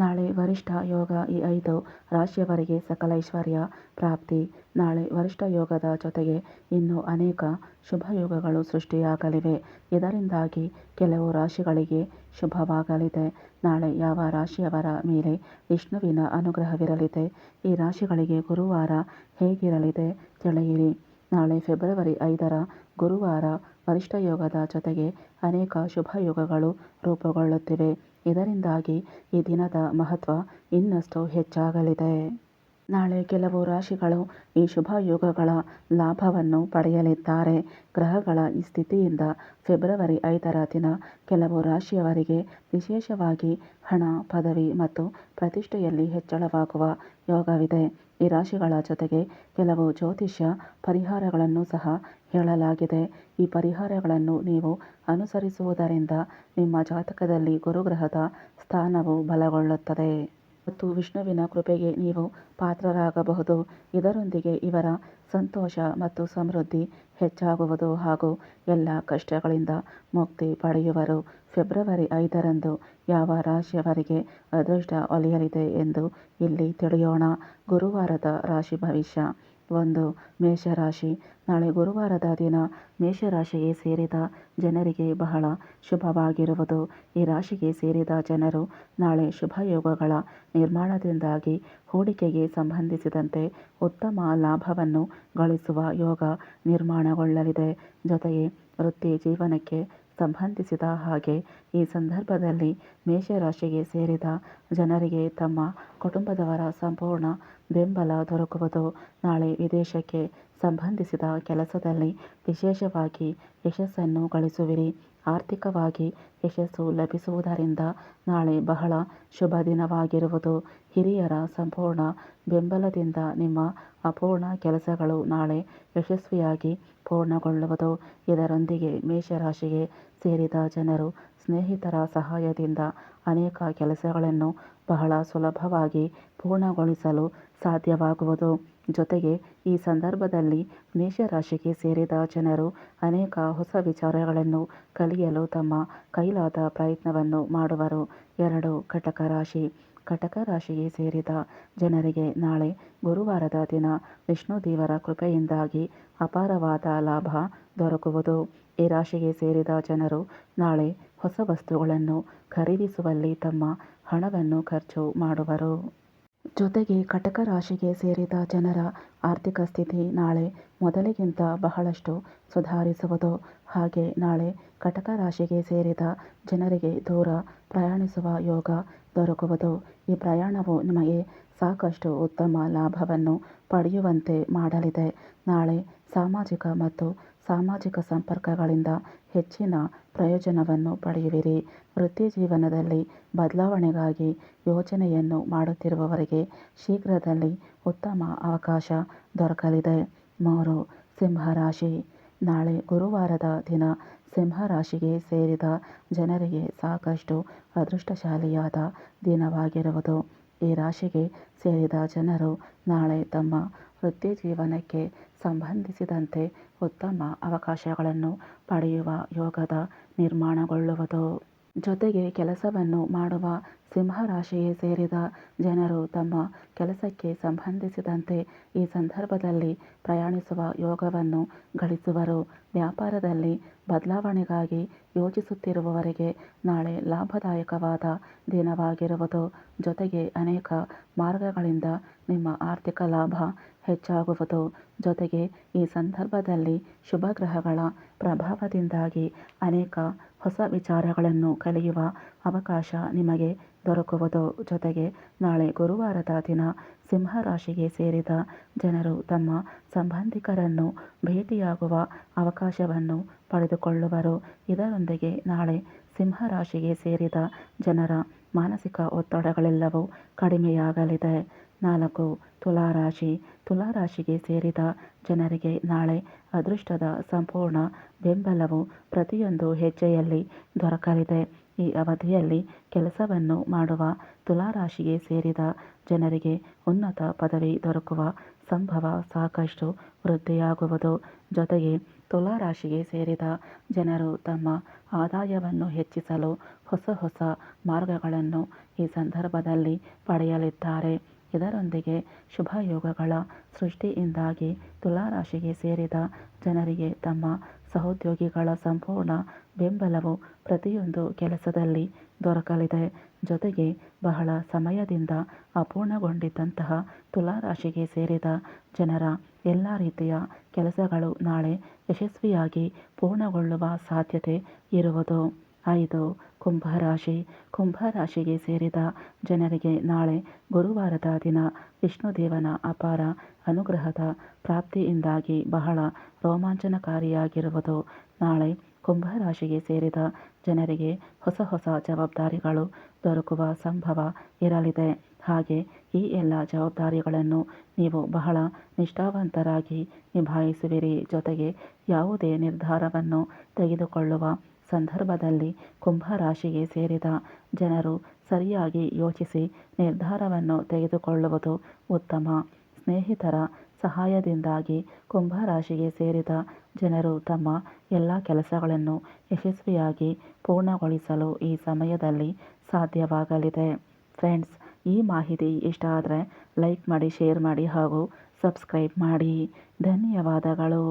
ನಾಳೆ ವರಿಷ್ಠ ಯೋಗ ಈ ಐದು ರಾಶಿಯವರಿಗೆ ಸಕಲ ಐಶ್ವರ್ಯ ಪ್ರಾಪ್ತಿ. ನಾಳೆ ವರಿಷ್ಠ ಯೋಗದ ಜೊತೆಗೆ ಇನ್ನೂ ಅನೇಕ ಶುಭ ಯೋಗಗಳು ಸೃಷ್ಟಿಯಾಗಲಿವೆ. ಇದರಿಂದಾಗಿ ಕೆಲವು ರಾಶಿಗಳಿಗೆ ಶುಭವಾಗಲಿದೆ. ನಾಳೆ ಯಾವ ರಾಶಿಯವರ ಮೇಲೆ ವಿಷ್ಣುವಿನ ಅನುಗ್ರಹವಿರಲಿದೆ? ಈ ರಾಶಿಗಳಿಗೆ ಗುರುವಾರ ಹೇಗಿರಲಿದೆ ತಿಳಿಯಿರಿ. ನಾಳೆ ಫೆಬ್ರವರಿ ಐದರ ಗುರುವಾರ ವರಿಷ್ಠ ಯೋಗದ ಜೊತೆಗೆ ಅನೇಕ ಶುಭ ಯೋಗಗಳು ರೂಪುಗೊಳ್ಳುತ್ತಿವೆ. ಇದರಿಂದಾಗಿ ಈ ದಿನದ ಮಹತ್ವ ಇನ್ನಷ್ಟು ಹೆಚ್ಚಾಗಲಿದೆ. ನಾಳೆ ಕೆಲವು ರಾಶಿಗಳು ಈ ಶುಭ ಯೋಗಗಳ ಲಾಭವನ್ನು ಪಡೆಯಲಿದ್ದಾರೆ. ಗ್ರಹಗಳ ಈ ಸ್ಥಿತಿಯಿಂದ ಫೆಬ್ರವರಿ ಐದರ ದಿನ ಕೆಲವು ರಾಶಿಯವರಿಗೆ ವಿಶೇಷವಾಗಿ ಹಣ, ಪದವಿ ಮತ್ತು ಪ್ರತಿಷ್ಠೆಯಲ್ಲಿ ಹೆಚ್ಚಳವಾಗುವ ಯೋಗವಿದೆ. ಈ ರಾಶಿಗಳ ಜೊತೆಗೆ ಕೆಲವು ಜ್ಯೋತಿಷ್ಯ ಪರಿಹಾರಗಳನ್ನು ಸಹ ಹೇಳಲಾಗಿದೆ. ಈ ಪರಿಹಾರಗಳನ್ನು ನೀವು ಅನುಸರಿಸುವುದರಿಂದ ನಿಮ್ಮ ಜಾತಕದಲ್ಲಿ ಗುರುಗ್ರಹದ ಸ್ಥಾನವು ಬಲಗೊಳ್ಳುತ್ತದೆ. ಮತ್ತು ವಿಷ್ಣುವಿನ ಕೃಪೆಗೆ ನೀವು ಪಾತ್ರರಾಗಬಹುದು. ಇದರೊಂದಿಗೆ ಇವರ ಸಂತೋಷ ಮತ್ತು ಸಮೃದ್ಧಿ ಹೆಚ್ಚಾಗುವುದು ಹಾಗೂ ಎಲ್ಲ ಕಷ್ಟಗಳಿಂದ ಮುಕ್ತಿ ಪಡೆಯುವರು. ಫೆಬ್ರವರಿ ಐದರಂದು ಯಾವ ರಾಶಿಯವರಿಗೆ ಅದೃಷ್ಟ ಒಲಿಯಲಿದೆ ಎಂದು ಇಲ್ಲಿ ತಿಳಿಯೋಣ. ಗುರುವಾರದ ರಾಶಿ ಭವಿಷ್ಯ. ಒಂದು ಮೇಷರಾಶಿ. ನಾಳೆ ಗುರುವಾರದ ದಿನ ಮೇಷರಾಶಿಗೆ ಸೇರಿದ ಜನರಿಗೆ ಬಹಳ ಶುಭವಾಗಿರುವುದು. ಈ ರಾಶಿಗೆ ಸೇರಿದ ಜನರು ನಾಳೆ ಶುಭ ಯೋಗಗಳ ನಿರ್ಮಾಣದಿಂದಾಗಿ ಹೂಡಿಕೆಗೆ ಸಂಬಂಧಿಸಿದಂತೆ ಉತ್ತಮ ಲಾಭವನ್ನು ಗಳಿಸುವ ಯೋಗ ನಿರ್ಮಾಣಗೊಳ್ಳಲಿದೆ. ಜೊತೆಗೆ ವೃತ್ತಿ ಜೀವನಕ್ಕೆ ಸಂಬಂಧಿಸಿದ ಹಾಗೆ ಈ ಸಂದರ್ಭದಲ್ಲಿ ಮೇಷರಾಶಿಗೆ ಸೇರಿದ ಜನರಿಗೆ ತಮ್ಮ ಕುಟುಂಬದವರ ಸಂಪೂರ್ಣ ಬೆಂಬಲ ದೊರಕುವುದು ನಾಳೆ ವಿದೇಶಕ್ಕೆ ಸಂಬಂಧಿಸಿದ ಕೆಲಸದಲ್ಲಿ ವಿಶೇಷವಾಗಿ ಯಶಸ್ಸನ್ನು ಗಳಿಸುವಿರಿ. ಆರ್ಥಿಕವಾಗಿ ಯಶಸ್ಸು ಲಭಿಸುವುದರಿಂದ ನಾಳೆ ಬಹಳ ಶುಭ ದಿನವಾಗಿರುವುದು. ಹಿರಿಯರ ಸಂಪೂರ್ಣ ಬೆಂಬಲದಿಂದ ನಿಮ್ಮ ಅಪೂರ್ಣ ಕೆಲಸಗಳು ನಾಳೆ ಯಶಸ್ವಿಯಾಗಿ ಪೂರ್ಣಗೊಳ್ಳುವುದು. ಇದರೊಂದಿಗೆ ಮೇಷರಾಶಿಗೆ ಸೇರಿದ ಜನರು ಸ್ನೇಹಿತರ ಸಹಾಯದಿಂದ ಅನೇಕ ಕೆಲಸಗಳನ್ನು ಬಹಳ ಸುಲಭವಾಗಿ ಪೂರ್ಣಗೊಳಿಸಲು ಸಾಧ್ಯವಾಗುವುದು. ಜೊತೆಗೆ ಈ ಸಂದರ್ಭದಲ್ಲಿ ಮೇಷರಾಶಿಗೆ ಸೇರಿದ ಜನರು ಅನೇಕ ಹೊಸ ವಿಚಾರಗಳನ್ನು ಕಲಿಯಲು ತಮ್ಮ ಕೈಲಾದ ಪ್ರಯತ್ನವನ್ನು ಮಾಡುವರು. ಎರಡು ಕಟಕ ರಾಶಿ. ಕಟಕ ರಾಶಿಗೆ ಸೇರಿದ ಜನರಿಗೆ ನಾಳೆ ಗುರುವಾರದ ದಿನ ವಿಷ್ಣುದೇವರ ಕೃಪೆಯಿಂದಾಗಿ ಅಪಾರವಾದ ಲಾಭ ದೊರಕುವುದು. ಈ ರಾಶಿಗೆ ಸೇರಿದ ಜನರು ನಾಳೆ ಹೊಸ ವಸ್ತುಗಳನ್ನು ಖರೀದಿಸುವಲ್ಲಿ ತಮ್ಮ ಹಣವನ್ನು ಖರ್ಚು ಮಾಡುವರು. ಜೊತೆಗೆ ಕಟಕ ರಾಶಿಗೆ ಸೇರಿದ ಜನರ ಆರ್ಥಿಕ ಸ್ಥಿತಿ ನಾಳೆ ಮೊದಲಿಗಿಂತ ಬಹಳಷ್ಟು ಸುಧಾರಿಸುವುದು. ಹಾಗೆ ನಾಳೆ ಕಟಕ ರಾಶಿಗೆ ಸೇರಿದ ಜನರಿಗೆ ದೂರ ಪ್ರಯಾಣಿಸುವ ಯೋಗ ದೊರಕುವುದು. ಈ ಪ್ರಯಾಣವು ನಿಮಗೆ ಸಾಕಷ್ಟು ಉತ್ತಮ ಲಾಭವನ್ನು ಪಡೆಯುವಂತೆ ಮಾಡಲಿದೆ. ನಾಳೆ ಸಾಮಾಜಿಕ ಮತ್ತು ಸಾಮಾಜಿಕ ಸಂಪರ್ಕಗಳಿಂದ ಹೆಚ್ಚಿನ ಪ್ರಯೋಜನವನ್ನು ಪಡೆಯುವಿರಿ. ವೃತ್ತಿ ಜೀವನದಲ್ಲಿ ಬದಲಾವಣೆಗಾಗಿ ಯೋಜನೆಯನ್ನು ಮಾಡುತ್ತಿರುವವರಿಗೆ ಶೀಘ್ರದಲ್ಲಿ ಉತ್ತಮ ಅವಕಾಶ ದೊರಕಲಿದೆ. ಮೂರು, ಸಿಂಹರಾಶಿ. ನಾಳೆ ಗುರುವಾರದ ದಿನ ಸಿಂಹರಾಶಿಗೆ ಸೇರಿದ ಜನರಿಗೆ ಸಾಕಷ್ಟು ಅದೃಷ್ಟಶಾಲಿಯಾದ ದಿನವಾಗಿರುವುದು. ಈ ರಾಶಿಗೆ ಸೇರಿದ ಜನರು ನಾಳೆ ತಮ್ಮ ವೃತ್ತಿ ಜೀವನಕ್ಕೆ ಸಂಬಂಧಿಸಿದಂತೆ ಉತ್ತಮ ಅವಕಾಶಗಳನ್ನು ಪಡೆಯುವ ಯೋಗದ ನಿರ್ಮಾಣಗೊಳ್ಳುವುದು. ಜೊತೆಗೆ ಕೆಲಸವನ್ನು ಮಾಡುವ ಸಿಂಹರಾಶಿಗೆ ಸೇರಿದ ಜನರು ತಮ್ಮ ಕೆಲಸಕ್ಕೆ ಸಂಬಂಧಿಸಿದಂತೆ ಈ ಸಂದರ್ಭದಲ್ಲಿ ಪ್ರಯಾಣಿಸುವ ಯೋಗವನ್ನು ಗಳಿಸುವರು. ವ್ಯಾಪಾರದಲ್ಲಿ ಬದಲಾವಣೆಗಾಗಿ ಯೋಚಿಸುತ್ತಿರುವವರಿಗೆ ನಾಳೆ ಲಾಭದಾಯಕವಾದ ದಿನವಾಗಿರುವುದು. ಜೊತೆಗೆ ಅನೇಕ ಮಾರ್ಗಗಳಿಂದ ನಿಮ್ಮ ಆರ್ಥಿಕ ಲಾಭ ಹೆಚ್ಚಾಗುವುದು. ಜೊತೆಗೆ ಈ ಸಂದರ್ಭದಲ್ಲಿ ಶುಭ ಗ್ರಹಗಳ ಪ್ರಭಾವದಿಂದಾಗಿ ಅನೇಕ ಹೊಸ ವಿಚಾರಗಳನ್ನು ಕಲಿಯುವ ಅವಕಾಶ ನಿಮಗೆ ದೊರಕುವುದು. ಜೊತೆಗೆ ನಾಳೆ ಗುರುವಾರದ ದಿನ ಸಿಂಹ ರಾಶಿಗೆ ಸೇರಿದ ಜನರು ತಮ್ಮ ಸಂಬಂಧಿಕರನ್ನು ಭೇಟಿಯಾಗುವ ಅವಕಾಶವನ್ನು ಪಡೆದುಕೊಳ್ಳುವರು. ಇದರೊಂದಿಗೆ ನಾಳೆ ಸಿಂಹ ರಾಶಿಗೆ ಸೇರಿದ ಜನರ ಮಾನಸಿಕ ಒತ್ತಡಗಳೆಲ್ಲವೂ ಕಡಿಮೆಯಾಗಲಿದೆ. ನಾಲ್ಕು ತುಲಾರಾಶಿ. ತುಲಾರಾಶಿಗೆ ಸೇರಿದ ಜನರಿಗೆ ನಾಳೆ ಅದೃಷ್ಟದ ಸಂಪೂರ್ಣ ಬೆಂಬಲವು ಪ್ರತಿಯೊಂದು ಹೆಜ್ಜೆಯಲ್ಲಿ ದೊರಕಲಿದೆ. ಈ ಅವಧಿಯಲ್ಲಿ ಕೆಲಸವನ್ನು ಮಾಡುವ ತುಲಾರಾಶಿಗೆ ಸೇರಿದ ಜನರಿಗೆ ಉನ್ನತ ಪದವಿ ದೊರಕುವ ಸಂಭವ ಸಾಕಷ್ಟು ವೃದ್ಧಿಯಾಗುವುದು. ಜೊತೆಗೆ ತುಲಾರಾಶಿಗೆ ಸೇರಿದ ಜನರು ತಮ್ಮ ಆದಾಯವನ್ನು ಹೆಚ್ಚಿಸಲು ಹೊಸ ಹೊಸ ಮಾರ್ಗಗಳನ್ನು ಈ ಸಂದರ್ಭದಲ್ಲಿ ಪಡೆಯಲಿದ್ದಾರೆ. ಇದರೊಂದಿಗೆ ಶುಭಯೋಗಗಳ ಸೃಷ್ಟಿಯಿಂದಾಗಿ ತುಲಾರಾಶಿಗೆ ಸೇರಿದ ಜನರಿಗೆ ತಮ್ಮ ಸಹೋದ್ಯೋಗಿಗಳ ಸಂಪೂರ್ಣ ಬೆಂಬಲವು ಪ್ರತಿಯೊಂದು ಕೆಲಸದಲ್ಲಿ ದೊರಕಲಿದೆ. ಜೊತೆಗೆ ಬಹಳ ಸಮಯದಿಂದ ಅಪೂರ್ಣಗೊಂಡಿದ್ದಂತಹ ತುಲಾರಾಶಿಗೆ ಸೇರಿದ ಜನರ ಎಲ್ಲ ರೀತಿಯ ಕೆಲಸಗಳು ನಾಳೆ ಯಶಸ್ವಿಯಾಗಿ ಪೂರ್ಣಗೊಳ್ಳುವ ಸಾಧ್ಯತೆ ಇರುವುದು. ಐದು ಕುಂಭರಾಶಿ, ಕುಂಭರಾಶಿಗೆ ಸೇರಿದ ಜನರಿಗೆ ನಾಳೆ ಗುರುವಾರದ ದಿನ ವಿಷ್ಣುದೇವನ ಅಪಾರ ಅನುಗ್ರಹದ ಪ್ರಾಪ್ತಿಯಿಂದಾಗಿ ಬಹಳ ರೋಮಾಂಚನಕಾರಿಯಾಗಿರುವುದು. ನಾಳೆ ಕುಂಭರಾಶಿಗೆ ಸೇರಿದ ಜನರಿಗೆ ಹೊಸ ಹೊಸ ಜವಾಬ್ದಾರಿಗಳು ದೊರಕುವ ಸಂಭವ ಇರಲಿದೆ. ಹಾಗೆ ಈ ಎಲ್ಲ ಜವಾಬ್ದಾರಿಗಳನ್ನು ನೀವು ಬಹಳ ನಿಷ್ಠಾವಂತರಾಗಿ ನಿಭಾಯಿಸುವಿರಿ. ಜೊತೆಗೆ ಯಾವುದೇ ನಿರ್ಧಾರವನ್ನು ತೆಗೆದುಕೊಳ್ಳುವ ಸಂದರ್ಭದಲ್ಲಿ ಕುಂಭರಾಶಿಗೆ ಸೇರಿದ ಜನರು ಸರಿಯಾಗಿ ಯೋಚಿಸಿ ನಿರ್ಧಾರವನ್ನು ತೆಗೆದುಕೊಳ್ಳುವುದು ಉತ್ತಮ. ಸ್ನೇಹಿತರ ಸಹಾಯದಿಂದಾಗಿ ಕುಂಭರಾಶಿಗೆ ಸೇರಿದ ಜನರು ತಮ್ಮ ಎಲ್ಲ ಕೆಲಸಗಳನ್ನು ಯಶಸ್ವಿಯಾಗಿ ಪೂರ್ಣಗೊಳಿಸಲು ಈ ಸಮಯದಲ್ಲಿ ಸಾಧ್ಯವಾಗಲಿದೆ. ಫ್ರೆಂಡ್ಸ್, ಈ ಮಾಹಿತಿ ಇಷ್ಟ ಆದರೆ ಲೈಕ್ ಮಾಡಿ, ಶೇರ್ ಮಾಡಿ ಹಾಗೂ ಸಬ್ಸ್ಕ್ರೈಬ್ ಮಾಡಿ. ಧನ್ಯವಾದಗಳು.